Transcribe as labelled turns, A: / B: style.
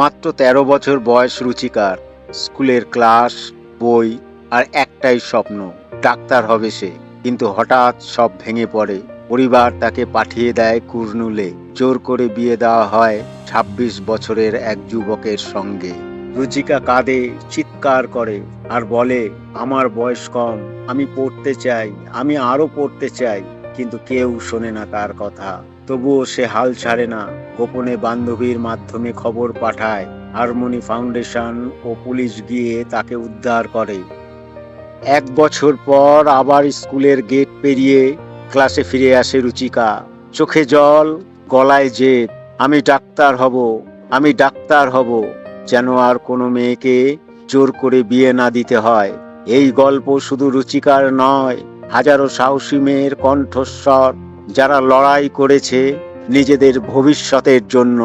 A: মাত্র তেরো বছর বয়স রুচিকার। স্কুলের ক্লাস, বই আর একটাই স্বপ্ন, ডাক্তার হবে সে। কিন্তু হঠাৎ সব ভেঙে পড়ে। পরিবার তাকে পাঠিয়ে দেয় কুর্নুলে। জোর করে বিয়ে দেওয়া হয় ছাব্বিশ বছরের এক যুবকের সঙ্গে। রুচিকা কাঁদে, চিৎকার করে আর বলে, আমার বয়স কম, আমি পড়তে চাই, আমি আরও পড়তে চাই। কিন্তু কেউ শোনে না তার কথা। তবুও সে হাল ছাড়ে না। গোপনে বান্ধবীর মাধ্যমে খবর পাঠায়। হারমোনি ফাউন্ডেশন ও পুলিশ গিয়ে তাকে উদ্ধার করে। এক বছর পর আবার স্কুলের গেট পেরিয়ে ক্লাসে ফিরে আসে রুচিকা। চোখে জল, গলায় জেদ। আমি ডাক্তার হব, আমি ডাক্তার হব, যেন আর কোনো মেয়েকে জোর করে বিয়ে না দিতে হয়। এই গল্প শুধু রুচিকার নয় হাজারো সাহসী মেয়ের কণ্ঠস্বর যারা লড়াই করেছে নিজেদের ভবিষ্যতের জন্য।